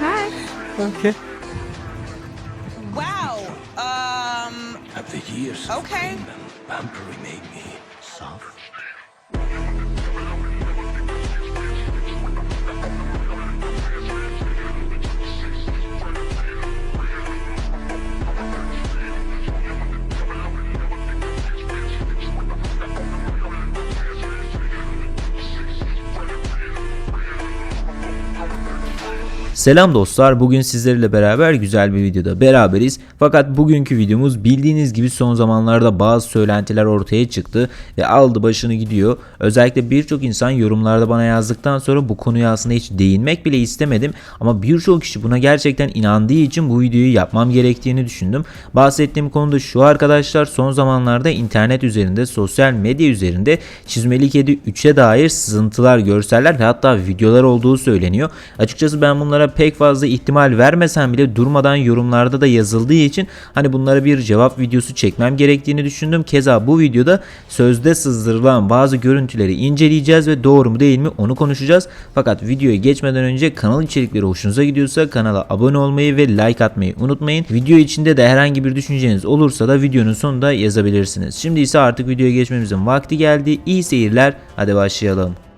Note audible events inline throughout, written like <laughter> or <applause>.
Hi. Okay. Wow. Um. Have the years of Okay. pain and pampering made me soft? Selam dostlar. Bugün sizlerle beraber güzel bir videoda beraberiz. Fakat bugünkü videomuz bildiğiniz gibi son zamanlarda bazı söylentiler ortaya çıktı ve aldı başını gidiyor. Özellikle birçok insan yorumlarda bana yazdıktan sonra bu konuya aslında hiç değinmek bile istemedim. Ama birçok kişi buna gerçekten inandığı için bu videoyu yapmam gerektiğini düşündüm. Bahsettiğim konu da şu arkadaşlar son zamanlarda internet üzerinde, sosyal medya üzerinde Çizmeli Kedi 3'e dair sızıntılar, görseller ve hatta videolar olduğu söyleniyor. Açıkçası ben bunlara pek fazla ihtimal vermesem bile durmadan yorumlarda da yazıldığı için hani bunlara bir cevap videosu çekmem gerektiğini düşündüm. Keza bu videoda sözde sızdırılan bazı görüntüleri inceleyeceğiz ve doğru mu değil mi onu konuşacağız. Fakat videoya geçmeden önce kanal içerikleri hoşunuza gidiyorsa kanala abone olmayı ve like atmayı unutmayın. Video içinde de herhangi bir düşünceniz olursa da videonun sonunda yazabilirsiniz. Şimdi ise artık videoya geçmemizin vakti geldi. İyi seyirler. Hadi başlayalım.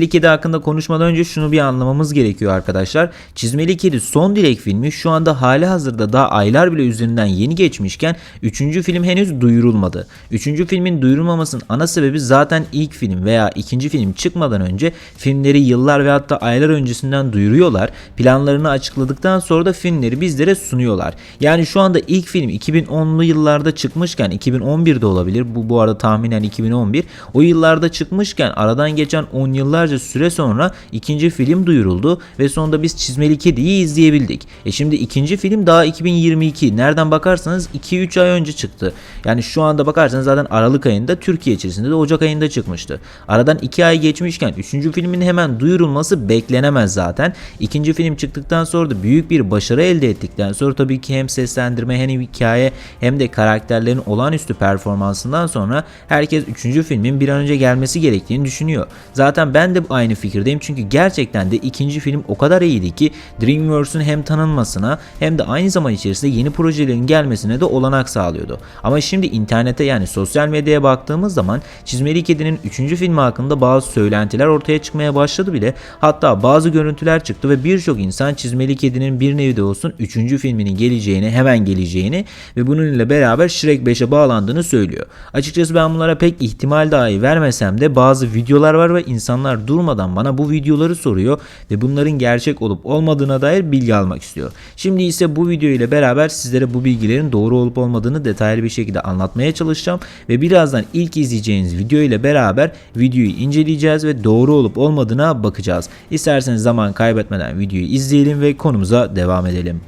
Çizmeli Kedi hakkında konuşmadan önce şunu bir anlamamız gerekiyor arkadaşlar. Çizmeli Kedi son dilek filmi şu anda hali hazırda daha aylar bile üzerinden yeni geçmişken 3. film henüz duyurulmadı. 3. filmin duyurulmamasının ana sebebi zaten ilk film veya ikinci film çıkmadan önce filmleri yıllar ve hatta aylar öncesinden duyuruyorlar. Planlarını açıkladıktan sonra da filmleri bizlere sunuyorlar. Yani şu anda ilk film 2010'lu yıllarda çıkmışken 2011'de olabilir. Bu bu arada tahminen 2011. O yıllarda çıkmışken aradan geçen 10 yıllarca süre sonra ikinci film duyuruldu ve sonunda biz Çizmeli Kedi'yi izleyebildik. E şimdi ikinci film daha 2022. Nereden bakarsanız 2-3 ay önce çıktı. Yani şu anda bakarsanız zaten Aralık ayında Türkiye içerisinde de Ocak ayında çıkmıştı. Aradan 2 ay geçmişken 3. filmin hemen duyurulması beklenemez zaten. İkinci film çıktıktan sonra da büyük bir başarı elde ettikten sonra tabii ki hem seslendirme hem hikaye hem de karakterlerin olağanüstü performansından sonra herkes 3. filmin bir an önce gelmesi gerektiğini düşünüyor. Zaten ben de aynı fikirdeyim çünkü gerçekten de ikinci film o kadar iyiydi ki DreamWorks'un hem tanınmasına hem de aynı zaman içerisinde yeni projelerin gelmesine de olanak sağlıyordu. Ama şimdi internete yani sosyal medyaya baktığımız zaman Çizmeli Kedi'nin 3. filmi hakkında bazı söylentiler ortaya çıkmaya başladı bile. Hatta bazı görüntüler çıktı ve birçok insan Çizmeli Kedi'nin bir nevi de olsun 3. filminin geleceğini, hemen geleceğini ve bunun ile beraber Shrek 5'e bağlandığını söylüyor. Açıkçası ben bunlara pek ihtimal dahi vermesem de bazı videolar var ve insanlar durmadan bana bu videoları soruyor ve bunların gerçek olup olmadığına dair bilgi almak istiyor. Şimdi ise bu video ile beraber sizlere bu bilgilerin doğru olup olmadığını detaylı bir şekilde anlatmaya çalışacağım ve birazdan ilk izleyeceğiniz video ile beraber videoyu inceleyeceğiz ve doğru olup olmadığına bakacağız. İsterseniz zaman kaybetmeden videoyu izleyelim ve konumuza devam edelim.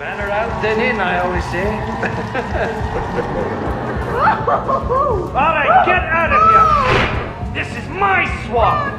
Better out than in, I always say. <laughs> All right, get out of here! This is my swamp!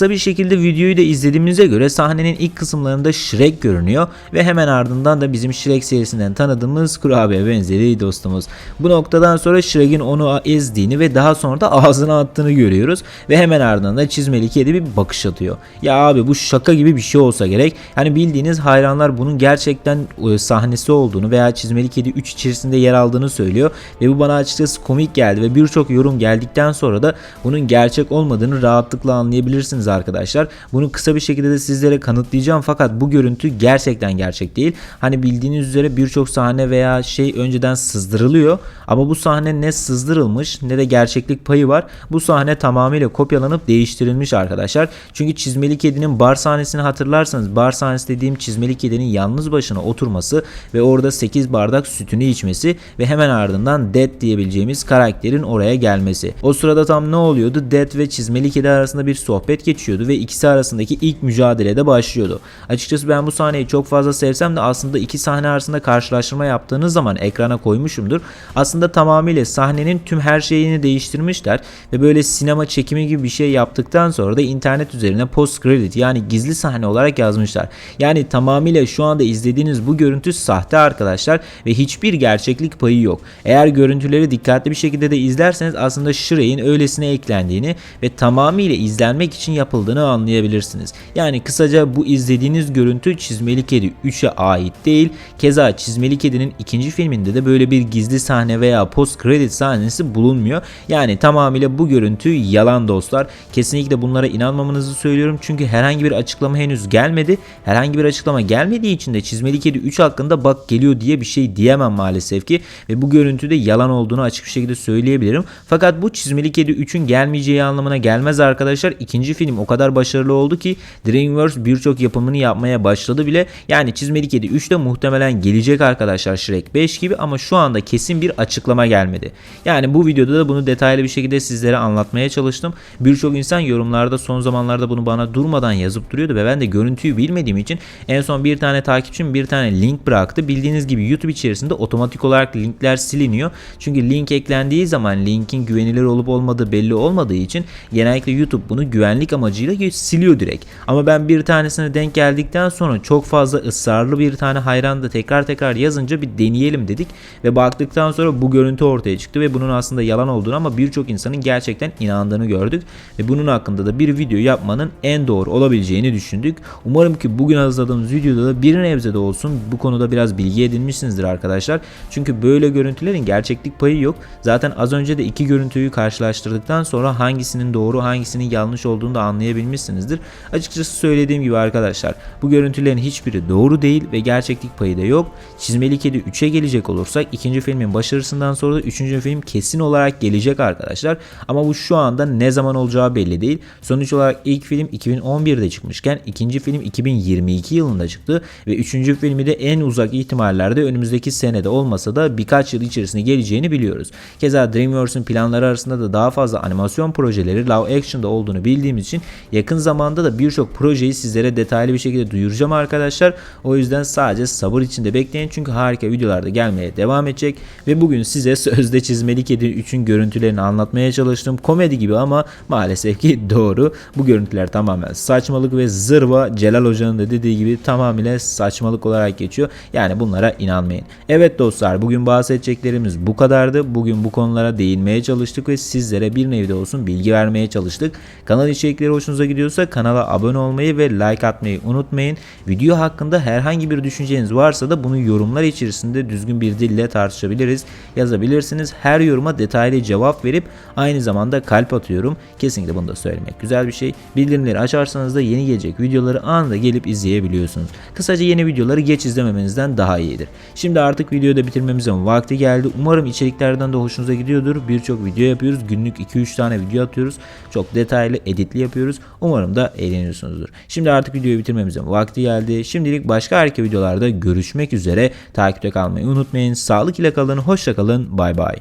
Kısa bir şekilde videoyu da izlediğimize göre sahnenin ilk kısımlarında Shrek görünüyor ve hemen ardından da bizim Shrek serisinden tanıdığımız kurabiye benzeri dostumuz. Bu noktadan sonra Shrek'in onu ezdiğini ve daha sonra da ağzına attığını görüyoruz ve hemen ardından da çizmeli kedi bir bakış atıyor. Ya abi bu şaka gibi bir şey olsa gerek. Hani bildiğiniz hayranlar bunun gerçekten e, sahnesi olduğunu veya çizmeli kedi 3 içerisinde yer aldığını söylüyor ve bu bana açıkçası komik geldi ve birçok yorum geldikten sonra da bunun gerçek olmadığını rahatlıkla anlayabilirsiniz arkadaşlar. Bunu kısa bir şekilde de sizlere kanıtlayacağım fakat bu görüntü gerçekten gerçek değil. Hani bildiğiniz üzere birçok sahne veya şey önceden sızdırılıyor ama bu sahne ne sızdırılmış ne de gerçeklik payı var. Bu sahne tamamıyla kopyalanıp değiştirilmiş arkadaşlar. Çünkü çizmeli kedinin bar sahnesini hatırlarsanız bar sahnesi dediğim çizmeli kedinin yalnız başına oturması ve orada 8 bardak sütünü içmesi ve hemen ardından Dead diyebileceğimiz karakterin oraya gelmesi. O sırada tam ne oluyordu? Dead ve çizmeli kedi arasında bir sohbet geçiyordu ve ikisi arasındaki ilk mücadelede başlıyordu. Açıkçası ben bu sahneyi çok fazla sevsem de aslında iki sahne arasında karşılaştırma yaptığınız zaman ekrana koymuşumdur. Aslında tamamıyla sahnenin tüm her şeyini değiştirmişler ve böyle sinema çekimi gibi bir şey yaptıktan sonra da internet üzerine post credit yani gizli sahne olarak yazmışlar. Yani tamamıyla şu anda izlediğiniz bu görüntü sahte arkadaşlar ve hiçbir gerçeklik payı yok. Eğer görüntüleri dikkatli bir şekilde de izlerseniz aslında Shrek'in öylesine eklendiğini ve tamamıyla izlenmek için yapıldığını anlayabilirsiniz. Yani kısaca bu izlediğiniz görüntü Çizmeli Kedi 3'e ait değil. Keza Çizmeli Kedi'nin ikinci filminde de böyle bir gizli sahne veya post credit sahnesi bulunmuyor. Yani tamamıyla bu görüntü yalan dostlar. Kesinlikle bunlara inanmamanızı söylüyorum. Çünkü herhangi bir açıklama henüz gelmedi. Herhangi bir açıklama gelmediği için de Çizmeli Kedi 3 hakkında bak geliyor diye bir şey diyemem maalesef ki. Ve bu görüntüde yalan olduğunu açık bir şekilde söyleyebilirim. Fakat bu Çizmeli Kedi 3'ün gelmeyeceği anlamına gelmez arkadaşlar. İkinci film o kadar başarılı oldu ki DreamWorks birçok yapımını yapmaya başladı bile. Yani Çizmeli Kedi 3 de muhtemelen gelecek arkadaşlar Shrek 5 gibi ama şu anda kesin bir açıklama gelmedi. Yani bu videoda da bunu detaylı bir şekilde sizlere anlatmaya çalıştım. Birçok insan yorumlarda son zamanlarda bunu bana durmadan yazıp duruyordu ve ben de görüntüyü bilmediğim için en son bir tane takipçim bir tane link bıraktı. Bildiğiniz gibi YouTube içerisinde otomatik olarak linkler siliniyor. Çünkü link eklendiği zaman linkin güvenilir olup olmadığı belli olmadığı için genellikle YouTube bunu güvenlik amacıyla siliyor direkt. Ama ben bir tanesine denk geldikten sonra çok fazla ısrarlı bir tane hayran da tekrar tekrar yazınca bir deneyelim dedik ve baktıktan sonra bu görüntü ortaya çıktı ve bunun aslında yalan olduğunu ama birçok insanın gerçekten inandığını gördük ve bunun hakkında da bir video yapmanın en doğru olabileceğini düşündük. Umarım ki bugün hazırladığımız videoda da bir nebze de olsun bu konuda biraz bilgi edinmişsinizdir arkadaşlar. Çünkü böyle görüntülerin gerçeklik payı yok. Zaten az önce de iki görüntüyü karşılaştırdıktan sonra hangisinin doğru hangisinin yanlış olduğunu da anlayabilmişsinizdir. Açıkçası söylediğim gibi arkadaşlar bu görüntülerin hiçbiri doğru değil ve gerçeklik payı da yok. Çizmeli Kedi 3'e gelecek olursak ikinci filmin başarısından sonra da üçüncü film kesin olarak gelecek arkadaşlar. Ama bu şu anda ne zaman olacağı belli değil. Sonuç olarak ilk film 2011'de çıkmışken ikinci film 2022 yılında çıktı ve üçüncü filmi de en uzak ihtimallerde önümüzdeki senede olmasa da birkaç yıl içerisinde geleceğini biliyoruz. Keza DreamWorks'un planları arasında da daha fazla animasyon projeleri live action'da olduğunu bildiğimiz için yakın zamanda da birçok projeyi sizlere detaylı bir şekilde duyuracağım arkadaşlar. O yüzden sadece sabır içinde bekleyin çünkü harika videolarda gelmeye devam edecek ve bugün size <laughs> sözde çizmeli kedi 3'ün görüntülerini anlatmaya çalıştım. Komedi gibi ama maalesef ki <laughs> doğru. Bu görüntüler tamamen saçmalık ve zırva Celal Hoca'nın da dediği gibi tamamıyla saçmalık olarak geçiyor. Yani bunlara inanmayın. Evet dostlar bugün bahsedeceklerimiz bu kadardı. Bugün bu konulara değinmeye çalıştık ve sizlere bir nevi de olsun bilgi vermeye çalıştık. Kanal içerikleri hoşunuza gidiyorsa kanala abone olmayı ve like atmayı unutmayın. Video hakkında herhangi bir düşünceniz varsa da bunu yorumlar içerisinde düzgün bir dille tartışabiliriz. Yazabilirsiniz. Her yoruma detaylı cevap verip aynı zamanda kalp atıyorum. Kesinlikle bunu da söylemek güzel bir şey. Bildirimleri açarsanız da yeni gelecek videoları anında gelip izleyebiliyorsunuz. Kısaca yeni videoları geç izlememenizden daha iyidir. Şimdi artık videoyu da bitirmemizin vakti geldi. Umarım içeriklerden de hoşunuza gidiyordur. Birçok video yapıyoruz. Günlük 2-3 tane video atıyoruz. Çok detaylı, editli yapıyoruz. Umarım da eğleniyorsunuzdur. Şimdi artık videoyu bitirmemizin vakti geldi. Şimdilik başka harika videolarda görüşmek üzere. Takipte kalmayı unutmayın. Sağlık ile kalın. Hoşça kalın. Bay bay.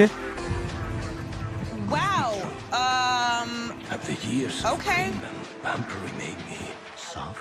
Um. Have the years okay. of pain and pampering made me soft